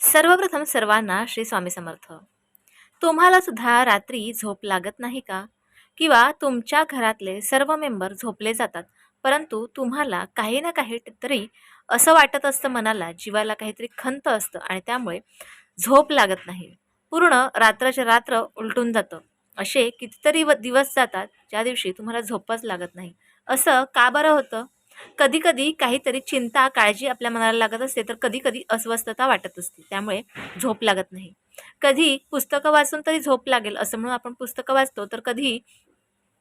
सर्वप्रथम सर्वांना श्री स्वामी समर्थ. तुम्हाला सुद्धा रात्री झोप लागत नाही का? किंवा तुमच्या घरातले सर्व मेंबर झोपले जातात परंतु तुम्हाला काही ना काही तरी असं वाटत असतं मनाला जीवाला काहीतरी खंत असतं आणि त्यामुळे झोप लागत नाही. पूर्ण रात्रच्या रात्र उलटून जातं. असे कितीतरी व दिवस जातात ज्या दिवशी तुम्हाला झोपच लागत नाही. असं का बरं होतं? कधी कधी काहीतरी चिंता काळजी आपल्या मनाला लागत असते तर कधी कधी अस्वस्थता वाटत असते. त्यामुळे झोप लागत नाही. कधी पुस्तकं वाचून तरी झोप लागेल असं म्हणून आपण पुस्तकं वाचतो तर कधी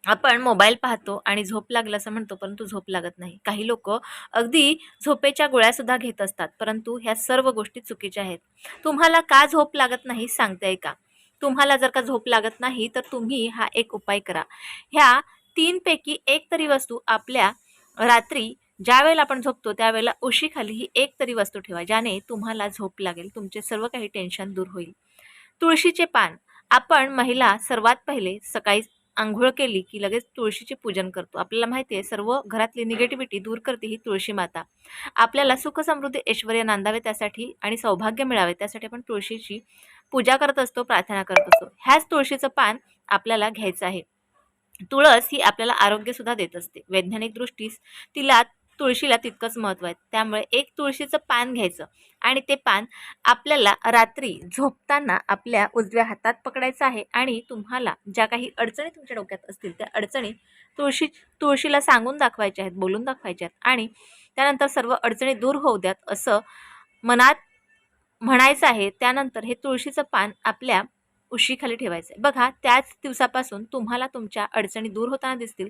आपण मोबाईल पाहतो आणि झोप लागेल असं म्हणतो परंतु झोप लागत नाही. काही लोक अगदी झोपेच्या गोळ्यासुद्धा घेत असतात परंतु ह्या सर्व गोष्टी चुकीच्या आहेत. तुम्हाला का झोप लागत नाही सांगते का? तुम्हाला जर का झोप लागत नाही तर तुम्ही हा एक उपाय करा. ह्या तीनपैकी एक तरी वस्तू आपल्या रात्री ज्या वेळेला आपण झोपतो त्यावेळेला उशीखाली ही एक तरी वस्तू ठेवा ज्याने तुम्हाला झोप लागेल तुमचे सर्व काही टेन्शन दूर होईल. तुळशीचे पान. आपण महिला सर्वात पहिले सकाळी आंघोळ केली की लगेच तुळशीचे पूजन करतो. आपल्याला माहिती आहे सर्व घरातली निगेटिव्हिटी दूर करते ही तुळशी माता. आपल्याला सुख समृद्धी ऐश्वर नांदावे त्यासाठी आणि सौभाग्य मिळावे त्यासाठी आपण तुळशीची पूजा करत असतो प्रार्थना करत असतो. ह्याच तुळशीचं पान आपल्याला घ्यायचं आहे. तुळस ही आपल्याला आरोग्यसुद्धा देत असते. वैज्ञानिक दृष्टीस तिला तुळशीला तितकंच महत्त्व आहे. त्यामुळे एक तुळशीचं पान घ्यायचं आणि ते पान आपल्याला रात्री झोपताना आपल्या उजव्या हातात पकडायचं आहे आणि तुम्हाला ज्या काही अडचणी तुमच्या डोक्यात असतील त्या अडचणी तुळशी तुळशीला सांगून दाखवायच्या आहेत बोलून दाखवायच्या आहेत आणि त्यानंतर सर्व अडचणी दूर होऊ द्यात असं मनात म्हणायचं आहे. त्यानंतर हे तुळशीचं पान आपल्या उशीखाली ठेवायचं आहे बघा त्याच दिवसापासून तुम्हाला तुमच्या अडचणी दूर होताना दिसतील.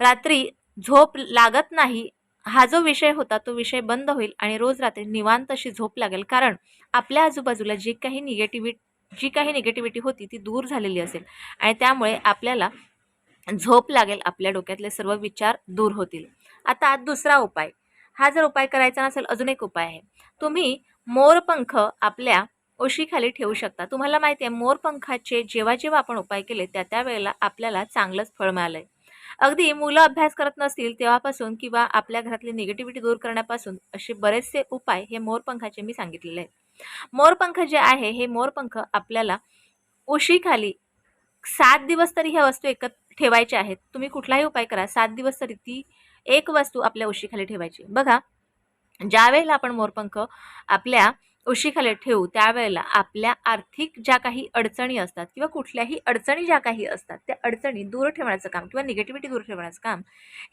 रात्री झोप लागत नाही हा जो विषय होता तो विषय बंद होईल आणि रोज रात्री निवांत अशी झोप लागेल. कारण आपल्या आजूबाजूला जी काही निगेटिव्हिटी जी काही निगेटिव्हिटी होती ती दूर झालेली असेल आणि त्यामुळे आपल्याला झोप लागेल आपल्या डोक्यातले सर्व विचार दूर होतील. आता दुसरा उपाय. हा जर उपाय करायचा नसेल अजून एक उपाय आहे. तुम्ही मोरपंख आपल्या ओशीखाली ठेवू शकता. तुम्हाला माहिती आहे मोरपंखाचे जेव्हा जेव्हा आपण उपाय केले त्या त्यावेळेला आपल्याला चांगलंच फळ मिळालं आहे अगदी मुलं अभ्यास करत नसतील तेव्हापासून किंवा आपल्या घरातली निगेटिव्हिटी दूर करण्यापासून असे बरेचसे उपाय हे मोरपंखाचे मी सांगितलेले आहेत. मोरपंख जे आहे हे मोरपंख आपल्याला उशीखाली सात दिवस तरी ह्या वस्तू एकत ठेवायच्या आहेत. तुम्ही कुठलाही उपाय करा सात दिवस तरी ती एक वस्तू आपल्या उशीखाली ठेवायची. बघा ज्या वेळेला आपण मोरपंख आपल्या उशीखाली ठेवू त्यावेळेला आपल्या आर्थिक ज्या काही अडचणी असतात किंवा कुठल्याही अडचणी ज्या काही असतात त्या अडचणी दूर ठेवण्याचं काम किंवा निगेटिव्हिटी दूर ठेवण्याचं काम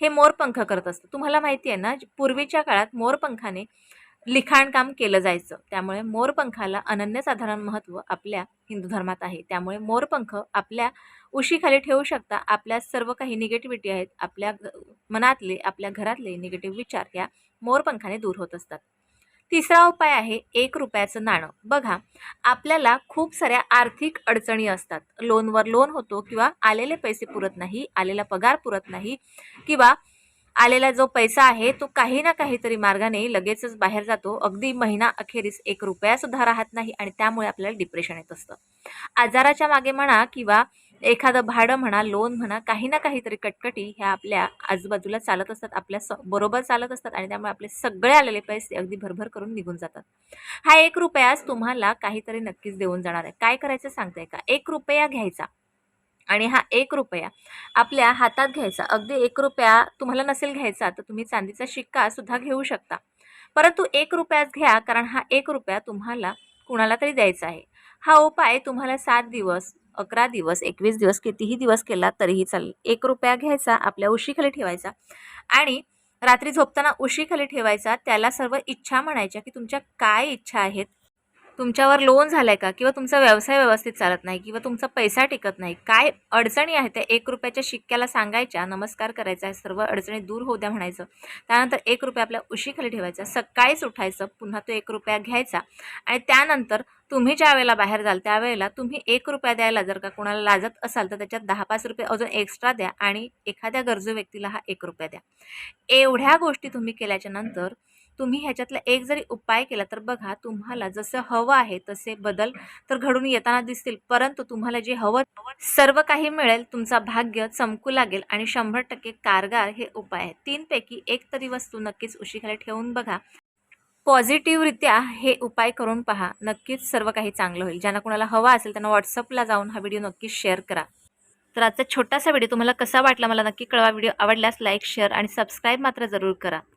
हे मोरपंख करत असतं. तुम्हाला माहिती आहे ना पूर्वीच्या काळात मोरपंखाने लिखाणकाम केलं जायचं. त्यामुळे मोरपंखाला अनन्यसाधारण महत्त्व आपल्या हिंदू धर्मात आहे. त्यामुळे मोरपंख आपल्या उशीखाली ठेवू शकता. आपल्या सर्व काही निगेटिव्हिटी आहेत आपल्या मनातले आपल्या घरातले निगेटिव्ह विचार ह्या मोरपंखाने दूर होत असतात. तिसरा उपाय आहे एक रुपयाचं नाणं. बघा आपल्याला खूप साऱ्या आर्थिक अडचणी असतात. लोनवर लोन होतो किंवा आलेले पैसे पुरत नाही आलेला पगार पुरत नाही किंवा आलेला जो पैसा आहे तो काही ना काहीतरी मार्गाने लगेचच बाहेर जातो. अगदी महिना अखेरीस एक रुपयासुद्धा राहत नाही आणि त्यामुळे आपल्याला डिप्रेशन येत असतं. आजाराच्या मागे म्हणा किंवा एखादं भाडं म्हणा लोन म्हणा काही ना काहीतरी कटकटी ह्या आपल्या आजूबाजूला चालत असतात. आपल्या स बरोबर चालत असतात आणि त्यामुळे आपले सगळे आलेले पैसे अगदी भरभर करून निघून जातात. हा एक रुपयास तुम्हाला काहीतरी नक्कीच देऊन जाणार आहे. काय करायचं सांगताय का? एक रुपया घ्यायचा. आणि हा एक रुपया आपल्या हातात घ्यायचा. अगदी एक रुपया तुम्हाला नसेल घ्यायचा तर तुम्ही चांदीचा शिक्का सुद्धा घेऊ शकता. परंतु एक रुपयाच घ्या कारण हा एक रुपया तुम्हाला कुणाला तरी द्यायचा आहे. हा उपाय तुम्हाला सात दिवस अकरा दिवस एकवीस दिवस कितीही दिवस केला तरीही चालेल. एक रुपया घ्यायचा आपल्या उशीखाली ठेवायचा आणि रात्री झोपताना उशीखाली ठेवायचा त्याला सर्व इच्छा म्हणायच्या की तुमच्या काय इच्छा आहेत? तुमच्यावर लोन झालं आहे का? किंवा तुमचा व्यवसाय व्यवस्थित चालत नाही किंवा तुमचा पैसा टिकत नाही काय अडचणी आहेत? त्या एक रुपयाच्या शिक्क्याला सांगायच्या नमस्कार करायचा सर्व अडचणी दूर होऊ द्या म्हणायचं. त्यानंतर एक रुपया आपल्या उशीखाली ठेवायचा. सकाळीच उठायचं पुन्हा तो एक रुपया घ्यायचा आणि त्यानंतर तुम्ही ज्या वेळेला बाहेर जाल त्यावेळेला तुम्ही एक रुपया द्यायला जर का कोणाला लाजत असाल तर त्याच्यात दहा पाच रुपये अजून एक्स्ट्रा द्या आणि एखाद्या गरजू व्यक्तीला हा एक रुपया द्या. एवढ्या गोष्टी तुम्ही केल्याच्यानंतर तुम्ही ह्याच्यातला एक जरी उपाय केला तर बघा तुम्हाला जसं हवं आहे तसे बदल तर घडून येताना दिसतील. परंतु तुम्हाला जे हवं सर्व काही मिळेल तुमचा भाग्य चमकू लागेल आणि शंभर टक्के कारगार हे उपाय आहेत तीनपैकी एक तरी वस्तू नक्कीच उशीखाली ठेवून बघा. पॉझिटिव्हरित्या हे उपाय करून पहा. नक्कीच सर्व काही चांगलं होईल. ज्यांना कोणाला हवा असेल त्यांना व्हॉट्सअपला जाऊन हा व्हिडिओ नक्कीच शेअर करा. तर आजचा छोटासा व्हिडिओ तुम्हाला कसा वाटला मला नक्की कळवा. व्हिडिओ आवडल्यास लाईक शेअर आणि सबस्क्राईब मात्र जरूर करा.